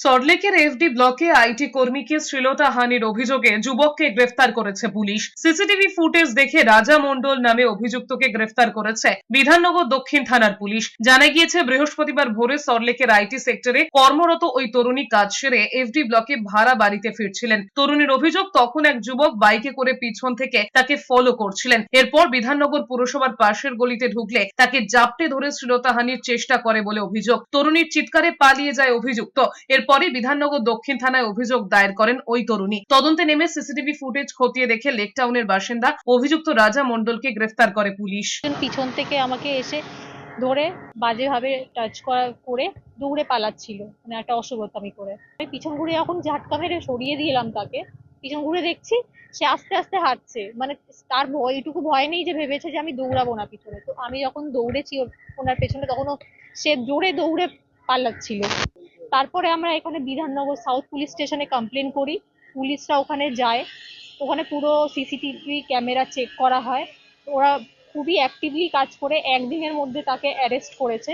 সল্টলেকের এফডি ব্লকে আইটি কর্মীকে শ্লীলতাহানির অভিযোগে যুবককে গ্রেফতার করেছে পুলিশ। সিসিটিভি ফুটেজ দেখে রাজা মণ্ডল নামে অভিযুক্তকে গ্রেফতার করেছে বিধাননগর দক্ষিণ থানার পুলিশ। জানা গিয়েছে, বৃহস্পতিবার ভোরে সল্টলেকের আইটি সেক্টরে কর্মরত ওই তরুণী কাজ সেরে এফডি ব্লকে ভাড়া বাড়িতে ফিরছিলেন। তরুণীর অভিযোগ, তখন এক যুবক বাইকে করে পিছন থেকে তাকে ফলো করছিলেন। এরপর বিধাননগর পুরসভার পাশের গলিতে ঢুকলে তাকে জাপটে ধরে শ্লীলতাহানির চেষ্টা করে বলে অভিযোগ। তরুণীর চিৎকারে পালিয়ে যায় অভিযুক্ত। এরপরই বিধাননগর দক্ষিণ থানায় অভিযোগ দায়ের করেন ওই তরুণী। তদন্তে নেমে সিসিটিভি ফুটেজ খতিয়ে দেখে লেকটাউনের বাসিন্দা অভিযুক্ত রাজা মণ্ডলকে গ্রেফতার করে পুলিশ। পিছন থেকে আমাকে এসে ধরে বাজেভাবে টাচ করা, করে দৌড়ে পালাচ্ছিল। মানে একটা অশুভতামি করে। আমি পিছন ঘুরে যখন ঝাটকা মেরে সরিয়ে দিলাম তাকে, পিছন ঘুরে দেখছি সে আস্তে আস্তে হাঁটছে। মানে তার এইটুকু ভয় নেই যে ভেবেছে যে আমি দৌড়াবো না পিছনে। তো আমি যখন দৌড়েছি ওনার পেছনে তখন সে জোরে দৌড়ে পালাচ্ছিল। তারপরে আমরা এখানে বিধাননগর সাউথ পুলিশ স্টেশনে কমপ্লেন করি। পুলিশরা ওখানে যায়। ওখানে পুরো সিসিটিভি ক্যামেরা চেক করা হয়। ওরা খুবই অ্যাক্টিভলি কাজ করে। একদিনের মধ্যে তাকে অ্যারেস্ট করেছে।